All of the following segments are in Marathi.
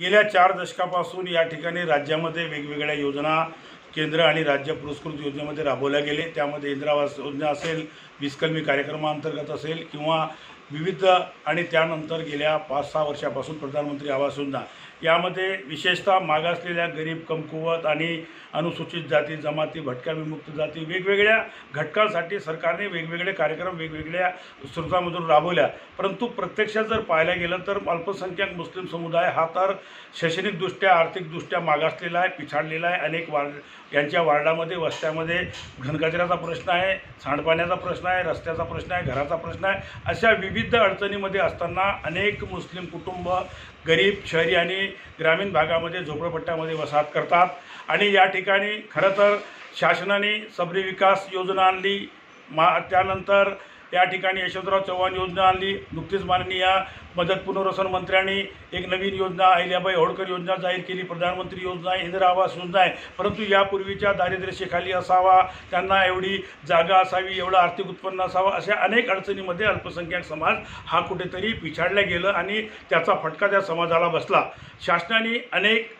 गेल्या चार दशकापासून या ठिकाणी राज्यामध्ये वेगवेगळ्या योजना केंद्र आणि राज्य पुरस्कृत योजनेमध्ये राबवल्या गेले. त्यामध्ये इंदिरा आवास योजना असेल वीजकलमी कार्यक्रमाअंतर्गत असेल किंवा विविध आणि त्यानंतर गेल्या पाच सहा वर्षापासून प्रधानमंत्री आवास योजना यामध्ये विशेषतः मागासलेल्या गरीब कमकुवत आणि अनुसूचित जाती जमाती भटक्या विमुक्त जाती वेगवेगळ्या घटकांसाठी सरकारने वेगवेगळे कार्यक्रम वेगवेगळ्या स्रोतामधून राबवल्या. परंतु प्रत्यक्षात जर पाहायला गेलं तर अल्पसंख्याक मुस्लिम समुदाय हा तर शैक्षणिकदृष्ट्या आर्थिकदृष्ट्या मागासलेला आहे पिछाडलेला आहे. अनेक वार्ड यांच्या वार्डामध्ये वस्त्यामध्ये घनकचऱ्याचा प्रश्न आहे सांडपाण्याचा प्रश्न आहे रस्त्याचा प्रश्न आहे घराचा प्रश्न आहे. अशा विविध अडचणीमध्ये असताना अनेक मुस्लिम कुटुंब गरीब शहरी आणि ग्रामीण भागामध्ये झोपडपट्ट्यामध्ये वसाहत करतात. आणि या ठिकाणी खरं तर शासनाने सबरी विकास योजना आणली. मा त्यानंतर या ठिकाणी यशवंतराव चव्हाण योजना आणली नुकतीच माननीय मदत पुनर्वसन मंत्र्यांनी एक नवीन योजना अहिल्याबाई होळकर योजना जाहीर केली प्रधानमंत्री योजना आहे इंदिरा आवास योजना आहे. परंतु यापूर्वीच्या दारिद्र्यशेखाली असावा त्यांना एवढी जागा असावी एवढं आर्थिक उत्पन्न असावं अशा अनेक अडचणीमध्ये अल्पसंख्याक समाज हा कुठेतरी पिछाडला गेलं आणि त्याचा फटका त्या समाजाला बसला. शासनाने अनेक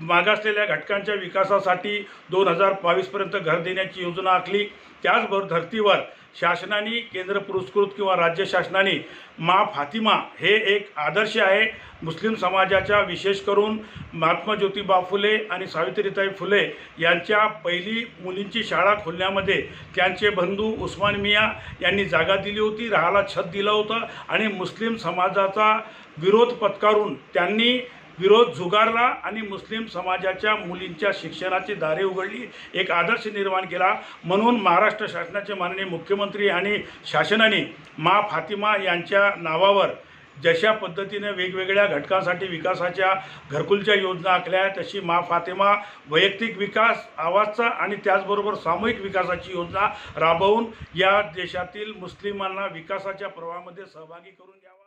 मागासलेल्या घटकांच्या विकासासाठी दोन हजार बावीसपर्यंत घर देण्याची योजना आखली. त्याचबरोबर धर्तीवर शासनाने केंद्र पुरस्कृत किंवा राज्य शासनाने मा फातिमा हे एक आदर्श आहे. मुस्लिम समाजाच्या विशेष करून महात्मा ज्योतिबा फुले आणि सावित्रीताई फुले यांच्या पहिली मुलींची शाळा खोलण्यामध्ये त्यांचे बंधू उस्मान मिया यांनी जागा दिली होती राहायला छत दिलं होतं आणि मुस्लिम समाजाचा विरोध पत्कारून त्यांनी विरोध झुगारला आणि मुस्लिम समाजाच्या मुलींच्या शिक्षणाची दारे उघडली. एक आदर्श निर्माण केला म्हणून महाराष्ट्र शासनाचे माननीय मुख्यमंत्री आणि शासनाने मा फातिमा यांच्या नावावर जशा पद्धतीने वेगवेगळ्या घटकांसाठी विकासाच्या घरकुलच्या योजना आखल्या तशी मा फातिमा वैयक्तिक विकास आवाजचा आणि त्याचबरोबर सामूहिक विकासाची योजना राबवून या देशातील मुस्लिमांना विकासाच्या प्रवाहामध्ये सहभागी करून द्यावा.